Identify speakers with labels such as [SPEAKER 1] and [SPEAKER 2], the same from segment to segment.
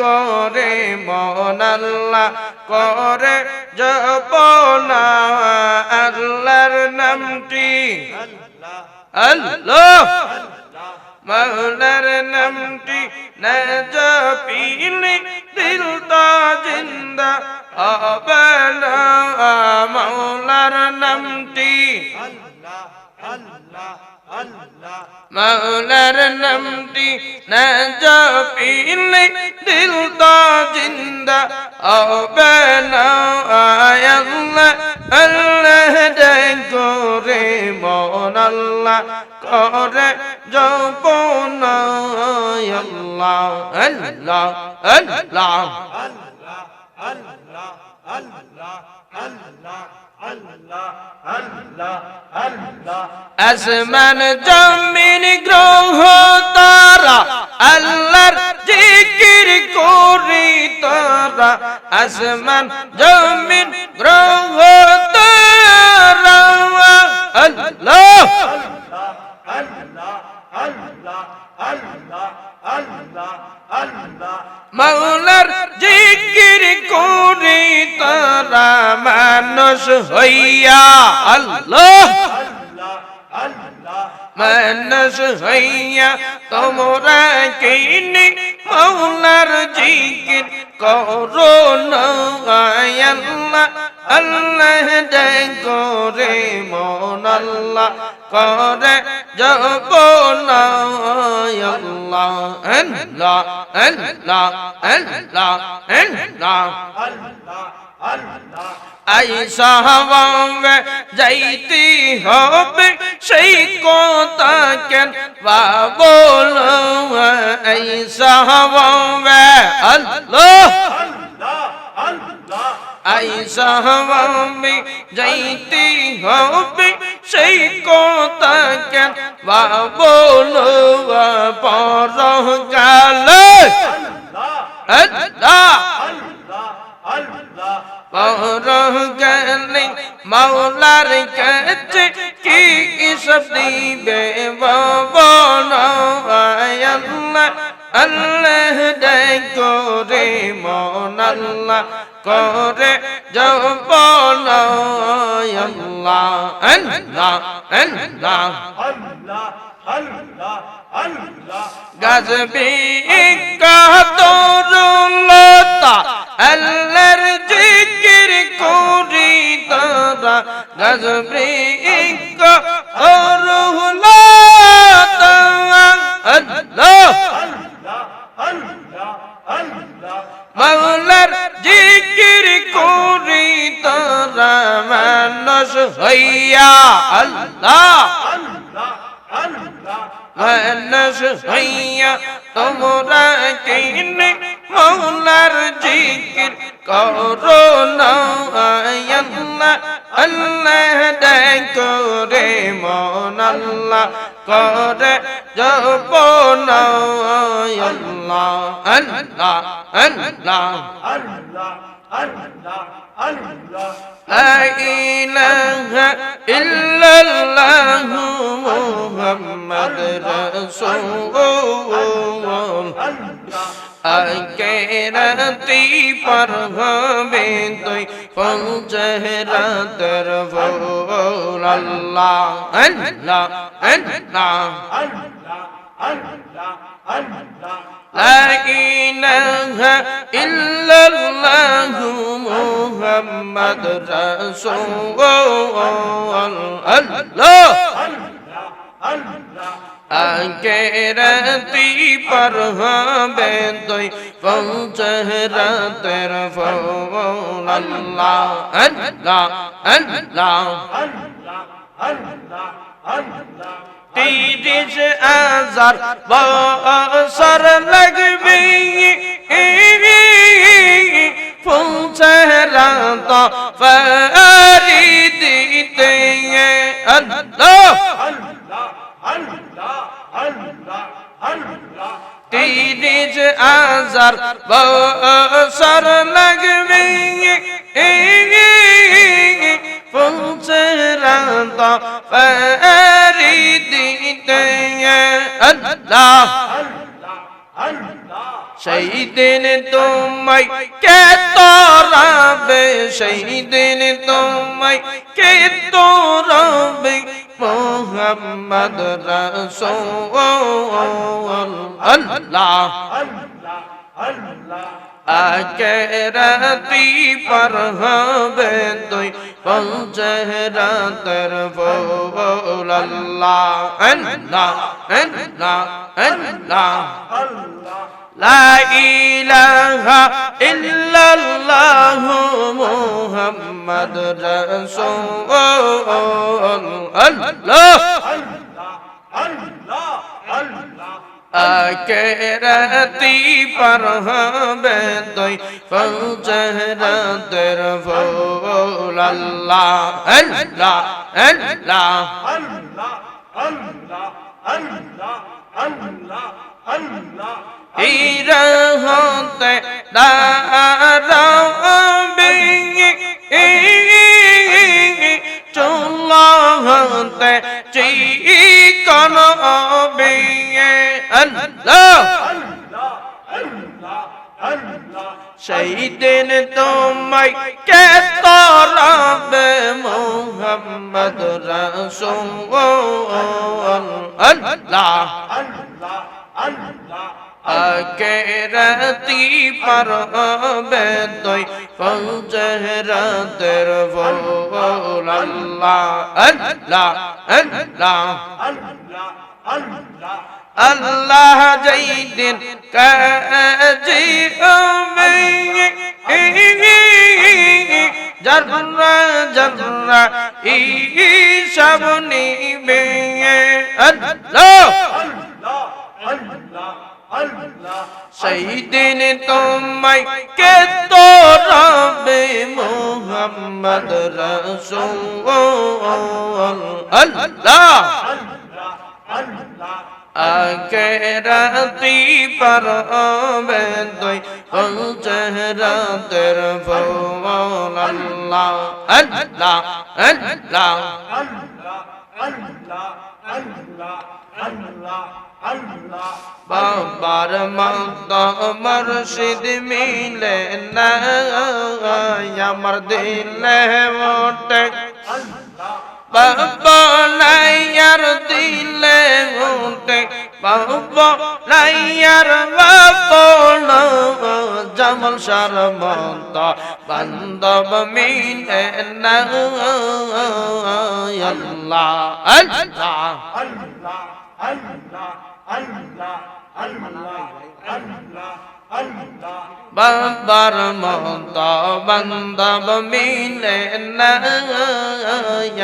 [SPEAKER 1] করে মন আল্লাহ, করে জপনা আল্লাহর নামটি। আল্লাহ মৌলার নামটি না জপিলে দিল তো জিন্দা হবে মৌলার নামটি। মৌলার নামটি না জপিলে দিল তো জিন্দা হবে না আল্লাহ আল্লাহ করে মন আল্লাহ, করে জপন আল্লাহ আল্লাহ আল্লাহ। আসমান জমিন গ্রহ তারা আল্লাহর জিকির করি তারা আসমান জমিন গ্রহ তারা আল্লাহ মৌলার জিকির করি তারা মানুষ হইয়া আল্লাহ। মানুষ হইয়া তোমরা কিনি মৌলার জিকির করো না আল্লাহ। আল্লাহ করে মন আল্লাহ করে যাব না আল্লাহ আল্লাহ আল্লাহ আল্লাহ আল্লাহ। আইসা হওয়াবে যাইতে হবে, সেই কথা কেন বাবল আইসা হওয়াবে আল্লাহ। আইসা হওয়াবে যাইতে হবে সেই কথা কেন বাবল পর কাল আল্লাহ পর গেলে মাওলার কাছে কি সব দিবে? ববন আল্লাহ আল্লাহ দেয় করে জবন আল্লাহ। আল্লাহ আল্লাহ গজবি কাতরুলতা আল্লাহর জিকির করি তারা গজবি কাতরুলতা করো না আল্লাহ আল্লাহ দেয় করে মন আল্লাহ করে জপ না আল্লাহ আল্লাহ আল্লাহ لا إله إلا الله محمد رسول আকেরাতি পর হবে তুই পঞ্চহরাতর ভোল আল্লাহ আল্লাহ আল্লাহ لا إله إلا الله محمد رسول الله আকেরাতি পর হবে তুই পৌঁছহরাতের ফল আল্লাহ আল্লাহ আল্লাহ তিরিশ হাজার বছর লাগবে পৌঁছহরাত ফারি দিতে আল্লাহ তিরিশ হাজার বছর লাগবে। পৌঁছে রাত ফেরি দিতে। আল্লাহ। সেই দিন তোমায় কে তোরাবে? সেই দিন তোমায় কে তোরাবে? মোহাম্মদ রসূল আল্লাহ আকেরাতি पर হবে তুই পঞ্চহরাতর ফুল আল্লাহ আল্লাহ আল্লাহ আল্লাহ লা ইলাহা ইল্লাল্লাহ মুহাম্মদ রাসূল আল্লাহ আকেরাতি पर হবে তুই পঞ্চহরাতর ফুল। আল্লাহ আল্লাহ আল্লাহ। হীরা হতে দাঁড়াবে চুল্লা হতে চিকন আল্লাহ। সেই দিন তোমায় কে তরাবে মোহাম্মদ রসূল আল্লাহ আকেরাতি पर হবে তুই পঞ্চহরাতের ফুল আল্লাহ আল্লাহ আল্লাহ। আল্লাহ যেই দিন কাজী জর্রা জর্রা ঈশব নিবে। আল্লাহ। সেই দিন তোমায় কে তোরাবে মোহাম্মদ রসূল আল্লাহ। আকেরাতি पर হবে তুই পঞ্চহরাতের ফুল। আল্লাহ। আল্লাহ। আল্লাহ। বাবার মত মর্শিদ মিলে না আমার দিলে মোটে বাবা নাইয়ার দিলে মোটে বাবা নাইয়ার বাপন জমল সার মত বান্ধব মিলে না আল্লাহ। আল্লাহ। বাবার মত বান্ধব মিলে না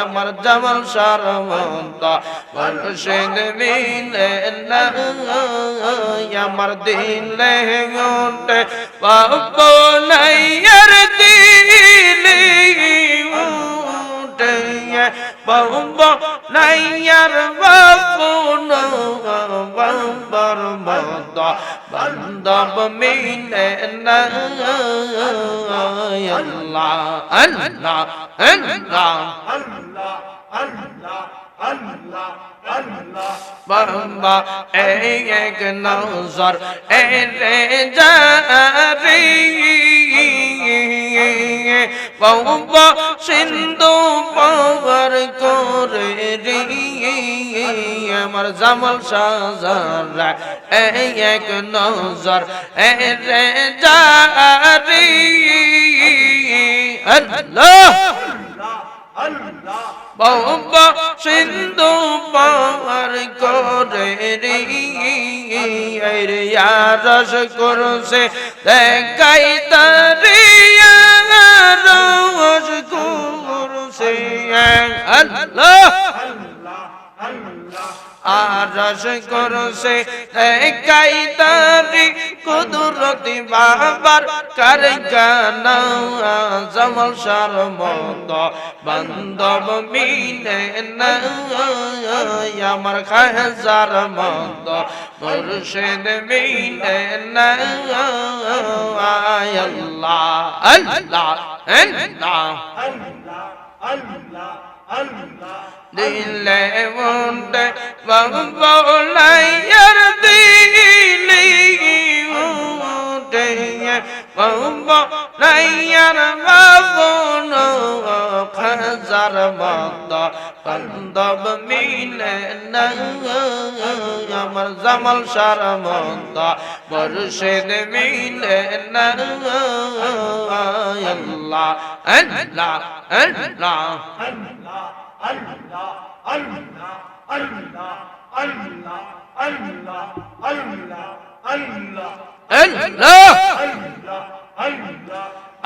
[SPEAKER 1] আমার জমল সার মত মুর্শিদ মিলে না আমার দিলে গোটে বাপ নাইয়ার দিলে উঠে। বাবা নাইয়ার বাপু বান্ধব মিলে না আল্লাহ আল্লাহ আল্লাহ বাবা এক নজর এ রে জারি বাবা সিন্ধু পাওয়ার করে রে আমার জামাল সাজারা এক নজর এ রে জারি। আল্লাহ! বাবা সিন্ধু পার করে রে রে রস করছে, দেখাই তারিয়া। রস করছে আল্লাহ। আরস করছে দেখাই তারি কুদরতি বাবার কারখানা জমল সার মত বান্ধব মিলে না আমার খাজার মত, মুর্শিদ মিলে না আল্লাহ আল্লাহ আল্লাহ দিলে মুন্ডে বাবলাইয়ার দিলি নাইয়ার বাবন খাজার মত কন্দব মিলে না আমার জামাল সার মত মুর্শিদ মিলে না আল্লাহ আল্লাহ আল্লাহ আল্লাহ।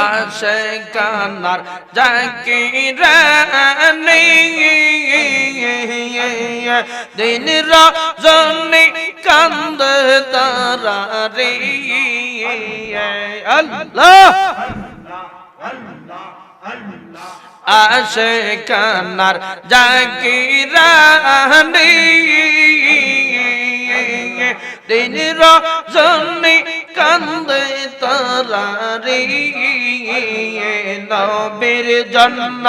[SPEAKER 1] আসে কানার জাকিরানি দিন রজনী কান্দ তারা রে আল্লাহ আসে কানার জাকিরানি দিন রজনী কান্দে তারা রে নবীর জন্য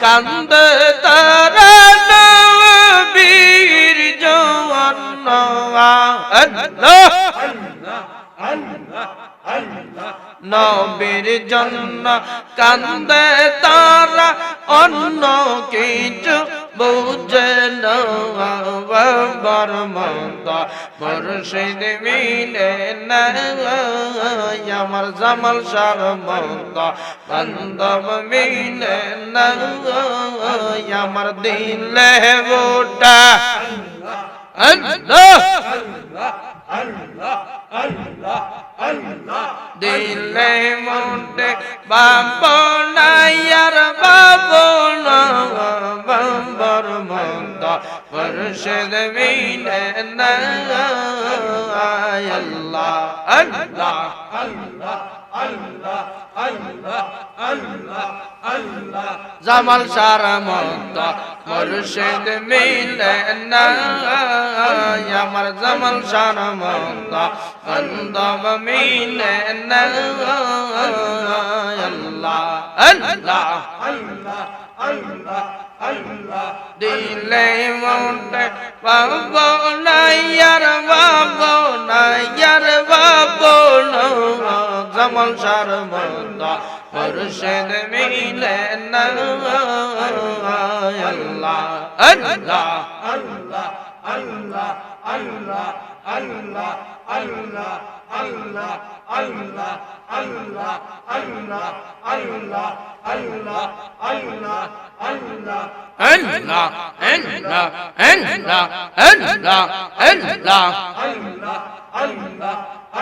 [SPEAKER 1] কান্দে তারা নবীর জন্য। আল্লাহ। নবীর জন্য কান্দে তারা অন্য কিছু বুঝে নবর মত। মুর্শিদ মিলে আমার জামাল সার মত। বান্ধব মিলে আমার দিলে বোটা মোটে বাবো নাইয়ার বাম্বর মন্দ মুর্শিদ মিলে না আল্লাহ আল্লাহ। জামাল সারা মন্দ মুর্শিদ মিলে না আমার জামাল সারা মন্দ বন্দব মিলে না দিলে মোটে বাবো নাইয়ার বাবো নাইয়ার বাবো জামাল সার মন্দ মুর্শিদ মিলে না আল্লাহ আল্লাহ আল্লাহ আল্লাহ আল্লাহ আল্লাহ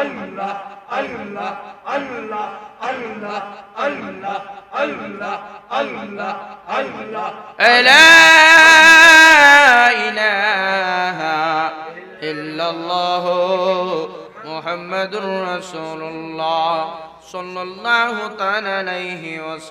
[SPEAKER 1] আল্লাহ لا إله إلا الله محمد رسول الله صلى الله تعالى عليه وسلم.